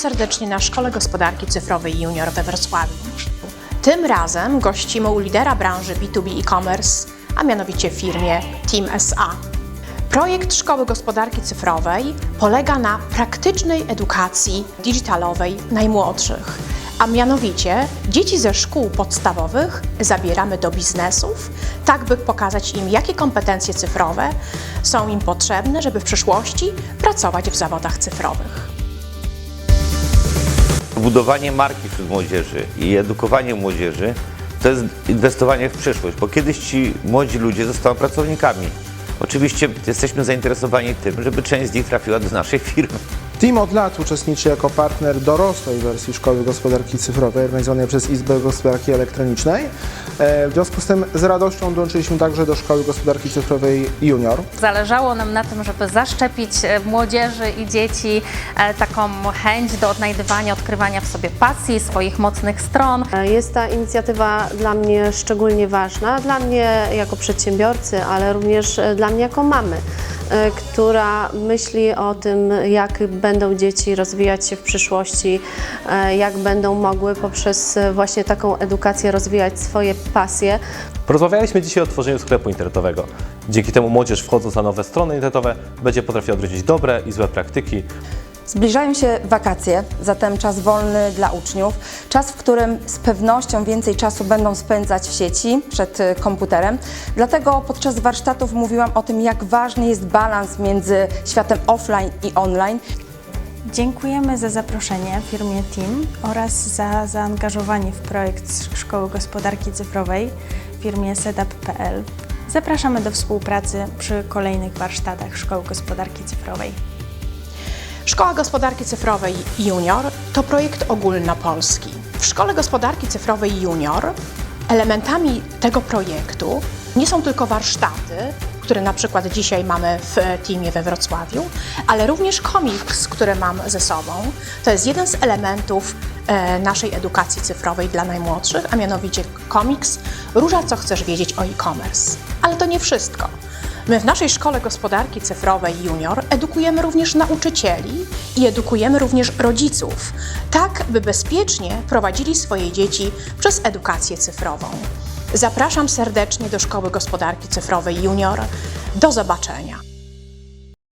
Serdecznie na Szkole Gospodarki Cyfrowej Junior we Wrocławiu. Tym razem gościmy u lidera branży B2B e-commerce, a mianowicie firmie Team SA. Projekt Szkoły Gospodarki Cyfrowej polega na praktycznej edukacji digitalowej najmłodszych, a mianowicie dzieci ze szkół podstawowych zabieramy do biznesów, tak by pokazać im, jakie kompetencje cyfrowe są im potrzebne, żeby w przyszłości pracować w zawodach cyfrowych. Budowanie marki wśród młodzieży i edukowanie młodzieży to jest inwestowanie w przyszłość, bo kiedyś ci młodzi ludzie zostaną pracownikami. Oczywiście jesteśmy zainteresowani tym, żeby część z nich trafiła do naszej firmy. Team od lat uczestniczy jako partner dorosłej wersji Szkoły Gospodarki Cyfrowej organizowanej przez Izbę Gospodarki Elektronicznej. E, W związku z tym z radością dołączyliśmy także do Szkoły Gospodarki Cyfrowej Junior. Zależało nam na tym, żeby zaszczepić e, młodzieży i dzieci e, taką chęć do odnajdywania, odkrywania w sobie pasji, swoich mocnych stron. Jest ta inicjatywa dla mnie szczególnie ważna, dla mnie jako przedsiębiorcy, ale również dla mnie jako mamy, która myśli o tym, jak będą dzieci rozwijać się w przyszłości, jak będą mogły poprzez właśnie taką edukację rozwijać swoje pasje. Porozmawialiśmy dzisiaj o tworzeniu sklepu internetowego. Dzięki temu młodzież wchodząc na nowe strony internetowe będzie potrafiła odróżnić dobre i złe praktyki. Zbliżają się wakacje, zatem czas wolny dla uczniów, czas, w którym z pewnością więcej czasu będą spędzać w sieci przed y, komputerem. Dlatego podczas warsztatów mówiłam o tym, jak ważny jest balans między światem offline i online. Dziękujemy za zaproszenie firmie Team oraz za zaangażowanie w projekt Szkoły Gospodarki Cyfrowej firmie setup.pl. Zapraszamy do współpracy przy kolejnych warsztatach Szkoły Gospodarki Cyfrowej. Szkoła Gospodarki Cyfrowej Junior to projekt ogólnopolski. W Szkole Gospodarki Cyfrowej Junior elementami tego projektu nie są tylko warsztaty, które na przykład dzisiaj mamy w teamie we Wrocławiu, ale również komiks, który mam ze sobą. To jest jeden z elementów e, naszej edukacji cyfrowej dla najmłodszych, a mianowicie komiks Róża, co chcesz wiedzieć o e-commerce. Ale to nie wszystko. My w naszej Szkole Gospodarki Cyfrowej Junior edukujemy również nauczycieli i edukujemy również rodziców, tak by bezpiecznie prowadzili swoje dzieci przez edukację cyfrową. Zapraszam serdecznie do Szkoły Gospodarki Cyfrowej Junior. Do zobaczenia.